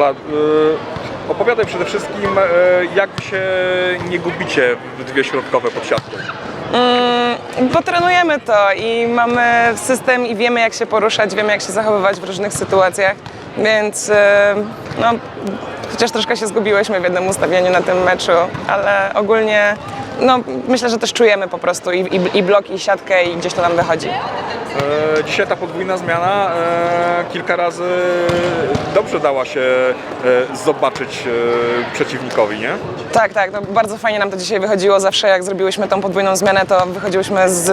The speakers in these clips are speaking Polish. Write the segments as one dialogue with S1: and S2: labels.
S1: Ola, y, opowiadaj przede wszystkim, y, jak się nie gubicie w dwie środkowe pod siatką.
S2: Bo trenujemy to i mamy system i wiemy jak się poruszać, wiemy jak się zachowywać w różnych sytuacjach, więc e, no, chociaż troszkę się zgubiłyśmy w jednym ustawieniu na tym meczu, ale ogólnie no, myślę, że też czujemy po prostu i, i, i blok, i siatkę i gdzieś to nam wychodzi.
S1: E, Dzisiaj ta podwójna zmiana e, kilka razy dobrze dała się e, zobaczyć e, przeciwnikowi, nie?
S2: Tak, tak, no bardzo fajnie nam to dzisiaj wychodziło. Zawsze jak zrobiłyśmy tą podwójną zmianę, to wychodziłyśmy z,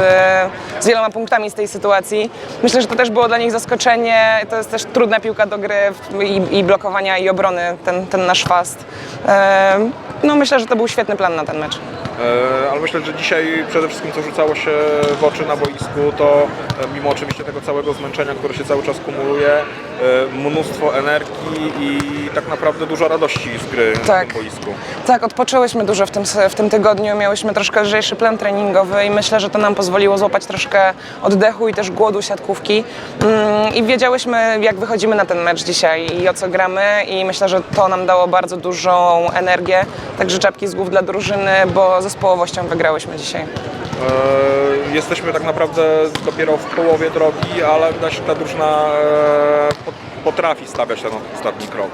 S2: z wieloma punktami z tej sytuacji. Myślę, że to też było dla nich zaskoczenie. To jest też trudna piłka do gry i, i blokowania i obrony, ten, ten nasz fast. Ehm, No myślę, że to był świetny plan na ten mecz.
S1: E, Ale myślę, że dzisiaj przede wszystkim co rzucało się w oczy na boisku, to e, mimo oczywiście tego całego zmęczenia, które się cały czas kumuluje, e, mnóstwo energii i tak naprawdę dużo radości z gry
S2: Tak.
S1: na tym boisku.
S2: Tak, odpoczęłyśmy dużo w tym, w tym tygodniu, miałyśmy troszkę lżejszy plan treningowy i myślę, że to nam pozwoliło złapać troszkę oddechu i też głodu siatkówki. Mm, I wiedziałyśmy, jak wychodzimy na ten mecz dzisiaj i o co gramy i myślę, że to nam dało bardzo dużą energię. Także czapki z głów dla drużyny, bo zespołowością wygrałyśmy dzisiaj.
S1: E, Jesteśmy tak naprawdę dopiero w połowie drogi, ale widać, że ta drużyna e, pot- potrafi stawiać ten ostatni krok.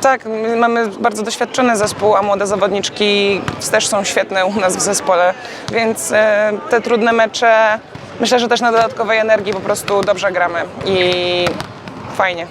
S2: Tak, my mamy bardzo doświadczony zespół, a młode zawodniczki też są świetne u nas w zespole, więc e, te trudne mecze myślę, że też na dodatkowej energii po prostu dobrze gramy i fajnie.